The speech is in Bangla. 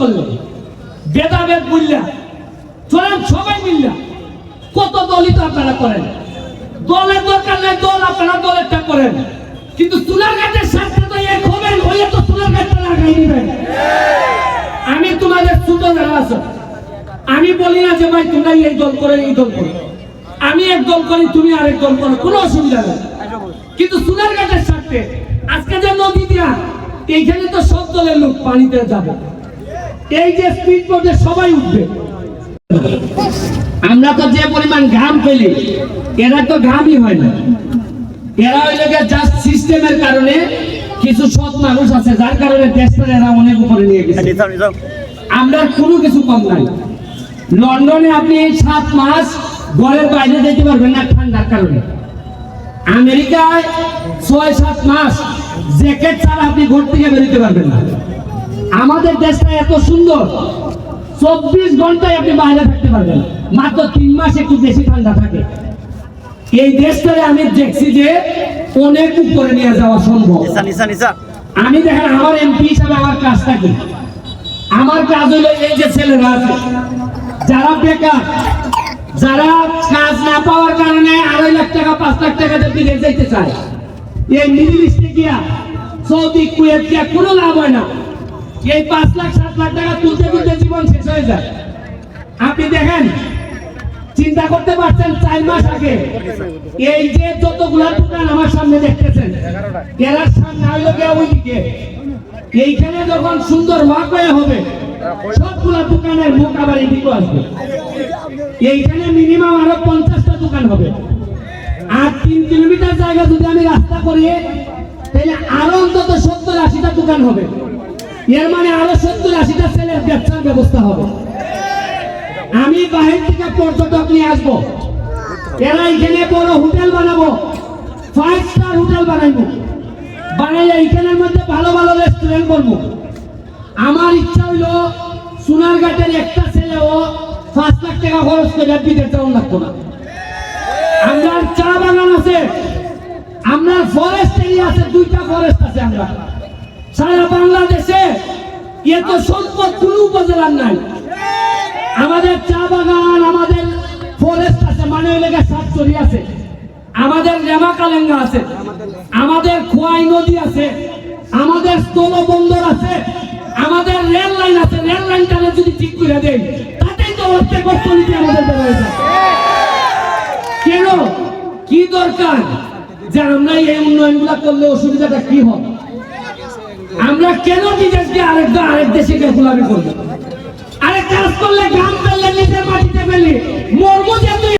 করলে, ভেদাভেদ বুঝলা চলেন সবাই মিললা, কত দলই তো আপনারা করেন? দলের দরকার নেই, দল আপনারা দলেরটা করেন। কিন্তু চুলার গাছের সাথে তো এক হবেন, হয়ে তো চুলার গাছটা লাগাই দিবেন। আমি তোমাদের ছোট যারা আমি বলি না যে ভাই তোমরা এই দল করে, এই দল করো। আমি এক দল করি, তুমি আরেক দল করো, কোনো অসুবিধা নেই। কিন্তু সুনার গাছের সাথে আজকে যে নদী দিয়া, এইখানে তো সব দলের লোক পানিতে যাবে। এই যে স্পিড সবাই উঠবে। আমরা তো যে পরিমাণ ঘাম ফেলি এরা তো ঘামই হয় না। এরা হইলে জাস্ট সিস্টেমের কারণে কিছু সৎ মানুষ আছে যার কারণে দেশটা এরা অনেক উপরে নিয়ে গেছে। আমরা কোনো কিছু কম নাই। লন্ডনে আপনি সাত মাস ঘরের বাইরে যেতে পারবেন না ঠান্ডার কারণে। আমেরিকায় ছয় সাত মাস জ্যাকেট ছাড়া আপনি ঘর থেকে বেরোতে পারবেন না। আমাদের দেশটা এত সুন্দর চব্বিশ ঘন্টায় আপনি বাইরে থাকতে পারবেন। মাত্র তিন মাস একটু বেশি ঠান্ডা থাকে। এই দেশটারে আমি দেখছি যে অনেক উপরে নিয়ে যাওয়া সম্ভব। আমি দেখেন আমার এমপি হিসাবে আমার কাজটা কি আমার কাজ হলো এই যে ছেলেরা আছে। যারা বেকার যারা কাজ না পাওয়ার কারণে আড়াই লাখ টাকা পাঁচ লাখ টাকা বিদেশ যাইতে চায়। এই মিডিল ইস্টে গিয়া সৌদি কুয়েত গিয়া কোনো লাভ হয় না। এই পাঁচ লাখ, সাত লাখ টাকা তুলতে তুলতে জীবন শেষ হয়ে যায়। আপনি দেখেন, চিন্তা করতে পারছেন চার মাস আগে এই যে যতগুলা দোকান আমার সামনে দেখতেছেন এরার সামনে হইল গিয়া ওইদিকে। এইখানে যখন সুন্দর ওয়াকওয়ে হবে, সবগুলা দোকানের মুখ আবার আসবে। এইখানে মিনিমাম আরও পঞ্চাশটা দোকান হবে। আর তিন কিলোমিটার জায়গা যদি আমি রাস্তা করি, তাহলে আরও অন্তত সত্তর আশিটা দোকান হবে। এর মানে আরও সত্তর আশিটা ছেলের ব্যবসার ব্যবস্থা হবে। আমি বাহির থেকে পর্যটক নিয়ে আসব। এরা এখানে বড় হোটেল বানাবো। ফাইভ স্টার হোটেল বানাইবো। বানাইলে এইখানের মধ্যে ভালো ভালো রেস্টুরেন্ট করব। আমার ইচ্ছা হইল সোনারঘাটের একটা ছেলেও পাঁচ লাখ টাকা খরচ করে বিদেশ যাওয়ার লাগতো না। আমরা চা বাগান আছে। আমরা ফরেস্ট এরিয়া আছে, দুইটা ফরেস্ট আছে আমরা। সারা বাংলাদেশে এত সম্পদ কোন উপজেলার নাই। আমাদের চা বাগান, আমাদের ফরেস্ট আছে মানে লেগে সাতচুরি আছে। আমাদের রেমা কালেঙ্গা আছে। আমাদের খোয়াই নদী আছে। আমাদের স্থল বন্দর আছে। আমাদের রেল লাইন আছে। রেল লাইনটা যদি ঠিক করে দেয় তাতেই তো অর্থের অর্থনীতি আমাদের কেন? কি দরকার? যে আমরা এই উন্নয়নগুলো করলে অসুবিধাটা কি হবে আমরা কেন নিজেকে আরেক আরেক দেশে গোলামি করব? আরেক কাজ করলে গ্রাম ফেললে নিজের মাটিতে ফেলি মরবো যে